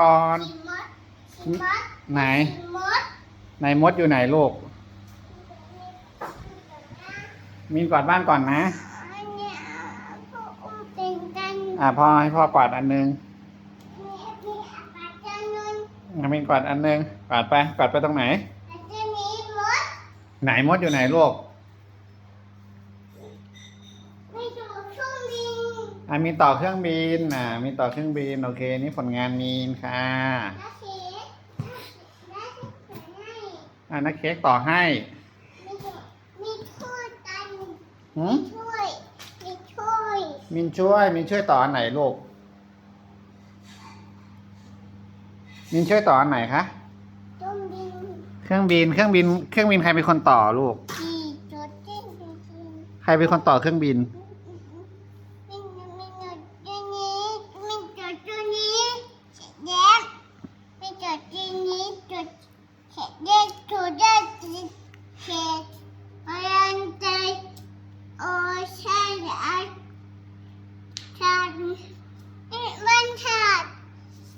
ก่อนมดมดไหนมดไหนมดอยู่ไหนลูก มีนกวาดบ้านก่อนนะอันเนี้ยพวกอุ้มเป็นกันอ่าพ่อให้พ่อกวาดอันนึงมีมีอาจารย์นนท์อะมีนกวาดอันนึงกวาดไปกวาดไปตรงไหนอาจารย์นี้มดไหนมดอยู่ไหนลูก ไม่ถูกช่วงบิน อ่ามีต่อเครื่องบินอ่ามีต่อเครื่องบินโอเค นี่ผลงานมีนค่ะแล้วเค้กแล้วเค้กให้อ่านักเค้กต่อให้มีมีถ้วยกันหืมถ้วยมีถ้วยมินช่วยมินช่วยต่ออันไหนลูกมินช่วยต่ออันไหนคะต้มบินเครื่องบินเครื่องบิน เครื่องบินใครเป็นคนต่อลูกที่จดเต้นจริงใครเป็นคนต่อเครื่องบิน ๆมีมีจดตัวนี้มีจดตัวนี้แย้มมีจดตัวนี้จดเด็กถูกได้เขตพลังใจโอใช่อันชัน มันขาด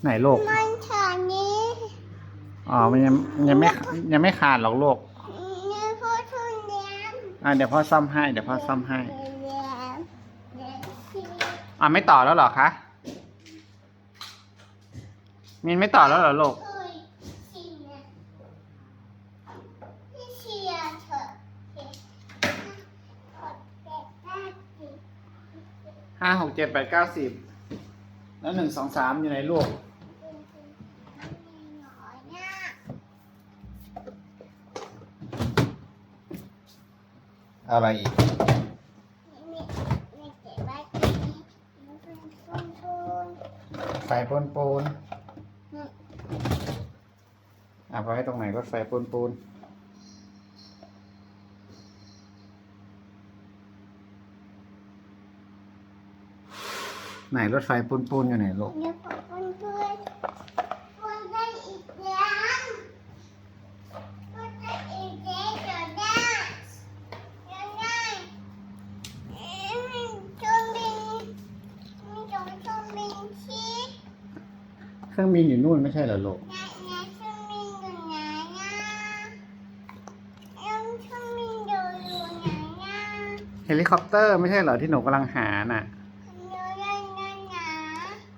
ไหนโลกมันขาดนี้อ๋อ มันยังยังไม่ยังไม่ขาดหรอกโลกนี่พ่อทุนแย้มอ่าเดี๋ยวพ่อซ่อมให้เดี๋ยวพ่อซ่อมให้แย้ย้มที่อ่าไม่ต่อแล้วเหรอคะมินไม่ต่อแล้วเหรอโลก เคยชิมเนี่ยพี่เชียร์เถอะเด็กกดเด็กได้สิ ห้าหกเจ็ดแปดเก้าสิบแล้วหนึ่งสองสามอยู่ไหนลูกอะไรอีกมีมีเก็บไว้ตรงนี้มันเป็นปูนปูนไฟปูนปูนอะพอให้ตรงไหนก็ไฟปนปูน ไหนรถไฟปูนปูนอยู่ไหนลูก เดี๋ยวขอปูนปูนปูนได้อีกแล้วปูนได้อีกแล้วจดได้จดได้เอ๊ะมีเครื่องบินมีจงเครื่องบินชีสเครื่องบินอยู่นู่นไม่ใช่เหรอลูกนายนายเครื่องบินอยู่ไหนนะเอ็มเครื่องบินอยู่อยู่ไหนนะ เฮลิคอปเตอร์ไม่ใช่เหรอที่หนูกำลังหาน่ะ อยู่ไหนนะนะ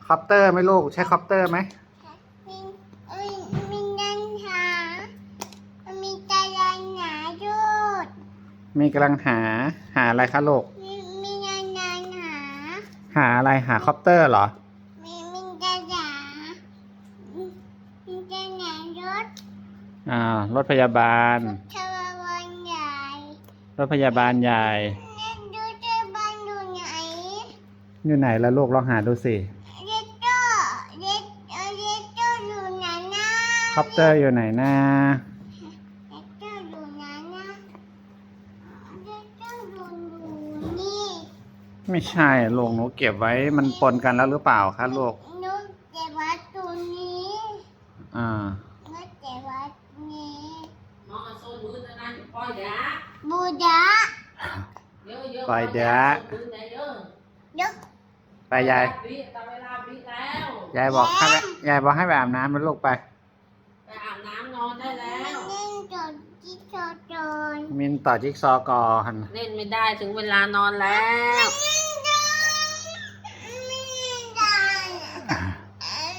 คอปเตอร์ไหมลูก ใช่คอปเตอร์ไหมมีเอ้ยมีนันหา มีตาลันหนาด้วยมีกำลังหาหาอะไรคะลูก มีมีนันนันหา หาอะไรหาคอปเตอร์เหรอ มีมีตาหนามีตาหนารถอ่ารถพยาบาลทวารวันใหญ่รถพยาบาลใหญ่ เล่นดูเจ้าบ้านอยู่ไหน อยู่ไหนละลูกลองหาดูสิ เล็กโตเล็กเอ่อเล็กโตอยู่ไหนนะ คอปเตอร์อยู่ไหนนะเล็กโตอยู่ไหนนะเล็กโตอยู่อยู่นี่ ไม่ใช่ลูกหนูเก็บไว้มันปนกันแล้วหรือเปล่าคะลูกหนูเก็บไว้ตัวนี้อ่าหนูเก็บไว้นี้ nó xô bữa nó ăn coi đã บูดา nhớ nhớ Coi đã. bữa này nhớ ยกไปยาย biết tao phải làm biết léo ยายบอกให้ไปยายบอกให้ไปอาบน้ำแล้วลูกไป phải add nám ngon thế เล่ léo นจดจิ๊กโจว์โจน มินต่อจิ๊กซอว์ก่อนเล่นไม่ได้ถึงเวลานอนแล้วเล่นได้ไม่เล่นได้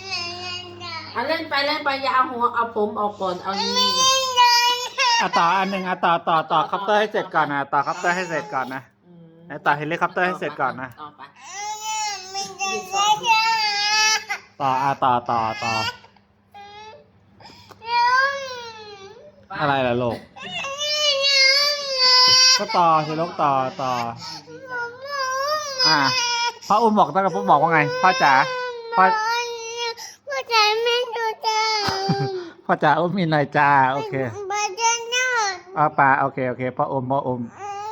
เล่นได้เอาเล่นไปเล่นไปอย่าเอาหัวเอาผมออกก่อนเอานี่ไม่ก่อนเล่นได้อะต่ออันหนึ่งอะต่อต่อต่อคอปเตอร์ให้เสร็จก่อนนะต่อคอปเตอร์ให้เสร็จก่อนนะอืมแล้วต่อเฮลิคอปเตอร์ให้เสร็จก่อนนะต่อไปไม่ได้ได้ต่ออะต่อต่อต่ออะไรล่ะลูก ก็ต่อสิลูกต่อต่อ อะพ่ออุ้มบอกตั้งแต่พ่อบอกว่าไง พ่อจ๋า พ่อ พ่อจ๋าไม่ดูจ้าพ่อจ๋าอุ้มมินหน่อยจ้า โอเคบาจาน่าเอาปลาโอเค โอเค พ่ออุ้มพ่ออุ้มอื